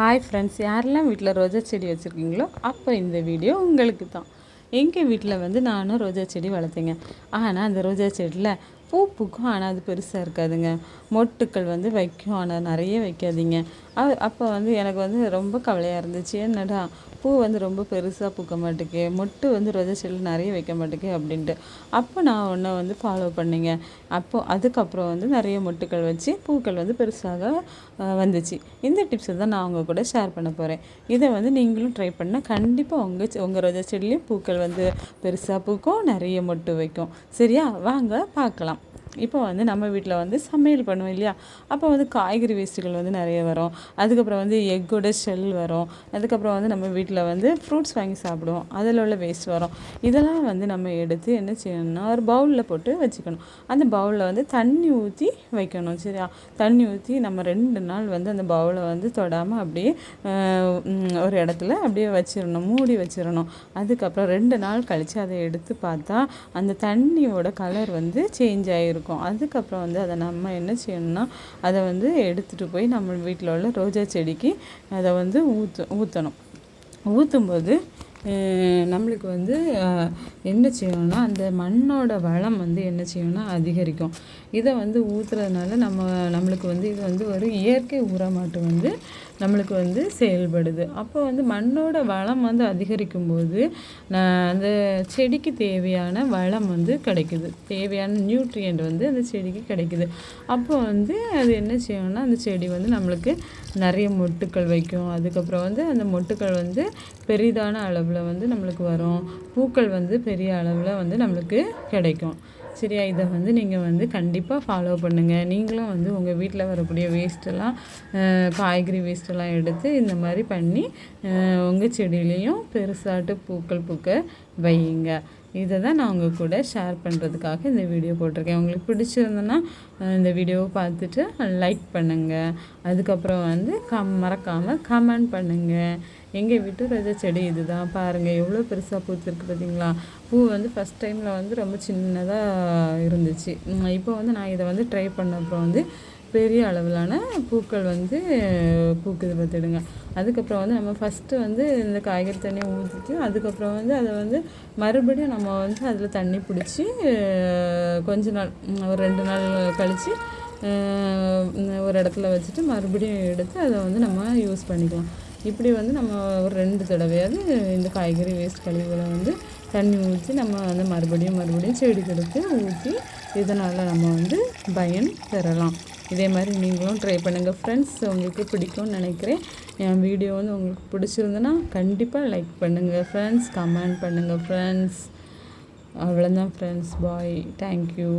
Hi friends யாரெல்லாம் வீட்டில் ரோஜா செடி வச்சுருக்கீங்களோ அப்போ இந்த வீடியோ உங்களுக்கு தான் எங்கள் வீட்டில் வந்து நானும் ரோஜா செடி வளர்த்தேங்க. ஆனால் அந்த ரோஜா செடியில் பூ பூக்கும் ஆனால் அது பெருசாக இருக்காதுங்க. மொட்டுக்கள் வந்து வைக்கும். ஆனால் நிறைய வைக்காதீங்க. அப்போ வந்து எனக்கு வந்து ரொம்ப கவலையாக இருந்துச்சு. என்னடா பூ வந்து ரொம்ப பெருசாக பூக்க மாட்டேக்கு. மொட்டு வந்து ரோஜா செடியில் நிறைய வைக்க மாட்டேக்கு அப்படின்ட்டு. அப்போ நான் ஒன்றை வந்து ஃபாலோ பண்ணிங்க. அப்போது அதுக்கப்புறம் வந்து நிறைய மொட்டுக்கள் வச்சு பூக்கள் வந்து பெருசாக வந்துச்சு. இந்த டிப்ஸை தான் நான் அவங்க கூட ஷேர் பண்ண போகிறேன் இதை வந்து நீங்களும் ட்ரை பண்ணால் கண்டிப்பாக உங்கள் உங்கள் ரோஜா செடியிலையும் பூக்கள் வந்து பெருசாக பூக்கும் நிறைய மொட்டு வைக்கும். சரியா? வாங்க பார்க்கலாம். இப்போ வந்து நம்ம வீட்டில் வந்து சமையல் பண்ணுவோம் இல்லையா? அப்போ வந்து காய்கறி வேஸ்ட்டுகள் வந்து நிறைய வரும். அதுக்கப்புறம் வந்து எக்கோட ஷெல் வரும். அதுக்கப்புறம் வந்து நம்ம வீட்டில் வந்து ஃப்ரூட்ஸ் வாங்கி சாப்பிடுவோம். அதில் உள்ள வேஸ்ட் வரும். இதெல்லாம் வந்து நம்ம எடுத்து என்ன செய்யணும்னா ஒரு பவுலில் போட்டு வச்சுக்கணும். அந்த பவுலில் வந்து தண்ணி ஊற்றி வைக்கணும் சரியா? தண்ணி ஊற்றி நம்ம ரெண்டு நாள் வந்து அந்த பவுலை வந்து தொடாமல் அப்படியே ஒரு இடத்துல அப்படியே வச்சிடணும் மூடி வச்சிடணும் அதுக்கப்புறம் ரெண்டு நாள் கழித்து அதை எடுத்து பார்த்தா அந்த தண்ணியோட கலர் வந்து சேஞ்ச் ஆகிருக்கும் இருக்கும். அதுக்கப்புறம் வந்து அதை நம்ம என்ன செய்யணும்னா அதை வந்து எடுத்துகிட்டு போய் நம்ம வீட்டில் உள்ள ரோஜா செடிக்கு அதை வந்து ஊற்று ஊற்றணும் ஊற்றும்போது நம்மளுக்கு வந்து என்ன செய்யணும்னா அந்த மண்ணோட வளம் வந்து என்ன செய்யணும்னா அதிகரிக்கும். இதை வந்து ஊற்றுறதுனால நம்ம நம்மளுக்கு வந்து இது வந்து ஒரு இயற்கை உரமாட்டு வந்து நம்மளுக்கு வந்து செயல்படுது. அப்போ வந்து மண்ணோட வளம் வந்து அதிகரிக்கும் போது அந்த செடிக்கு தேவையான வளம் வந்து கிடைக்குது. தேவையான நியூட்ரியன்ட் வந்து அந்த செடிக்கு கிடைக்குது. அப்போ வந்து அது என்ன செய்யணும்னா அந்த செடி வந்து நம்மளுக்கு நிறைய மொட்டுக்கள் வைக்கும். அதுக்கப்புறம் வந்து அந்த மொட்டுக்கள் வந்து பெரிதான அளவு அளவில் வந்து நம்மளுக்கு வரும். பூக்கள் வந்து பெரிய அளவில் வந்து நம்மளுக்கு கிடைக்கும். சரியா? இதை வந்து நீங்கள் வந்து கண்டிப்பாக ஃபாலோ பண்ணுங்கள் நீங்களும் வந்து உங்கள் வீட்டில் வரக்கூடிய வேஸ்ட்டெல்லாம் காய்கறி வேஸ்ட்டெல்லாம் எடுத்து இந்த மாதிரி பண்ணி உங்கள் செடியிலையும் பெருசாட்டு பூக்கள் பூக்க வையுங்க. இதை தான் நான் உங்கள் கூட ஷேர் பண்ணுறதுக்காக இந்த வீடியோ போட்டிருக்கேன். உங்களுக்கு பிடிச்சிருந்தேன்னா இந்த வீடியோவை பார்த்துட்டு லைக் பண்ணுங்கள் அதுக்கப்புறம் வந்து கம் மறக்காமல் கமெண்ட் பண்ணுங்கள் எங்கள் வீட்டு ரோஜா செடி இது தான் பாருங்கள் எவ்வளோ பெருசாக பூத்துருக்கு பார்த்தீங்களா பூ வந்து ஃபஸ்ட் டைமில் வந்து ரொம்ப சின்னதாக இருந்துச்சு. இப்போ வந்து நான் இதை வந்து ட்ரை பண்ணப்போ வந்து பெரிய அளவிலான பூக்கள் வந்து பூக்குது பார்த்துடுங்க. அதுக்கப்புறம் வந்து நம்ம ஃபஸ்ட்டு வந்து இந்த காய்கறி தண்ணியை ஊற்றிட்டு அதுக்கப்புறம் வந்து அதை வந்து மறுபடியும் நம்ம வந்து அதில் தண்ணி பிடிச்சி கொஞ்ச நாள் ஒரு ரெண்டு நாள் கழித்து ஒரு இடத்துல வச்சுட்டு மறுபடியும் எடுத்து அதை வந்து நம்ம யூஸ் பண்ணிக்கலாம். இப்படி வந்து நம்ம ஒரு ரெண்டு தடவையாவது இந்த காய்கறி வேஸ்ட் கழிவுகளை வந்து தண்ணி ஊற்றி நம்ம வந்து மறுபடியும் மறுபடியும் செடிகளுக்கு ஊற்றி இதனால் நம்ம வந்து பயன் பெறலாம். இதே மாதிரி நீங்களும் ட்ரை பண்ணுங்கள் ஃப்ரெண்ட்ஸ் உங்களுக்கு பிடிக்கும்னு நினைக்கிறேன். என் வீடியோ வந்து உங்களுக்கு பிடிச்சிருந்தேன்னா கண்டிப்பாக லைக் பண்ணுங்கள் ஃப்ரெண்ட்ஸ் கமெண்ட் பண்ணுங்கள் ஃப்ரெண்ட்ஸ் அவ்வளோதான் ஃப்ரெண்ட்ஸ் பாய் தேங்க்யூ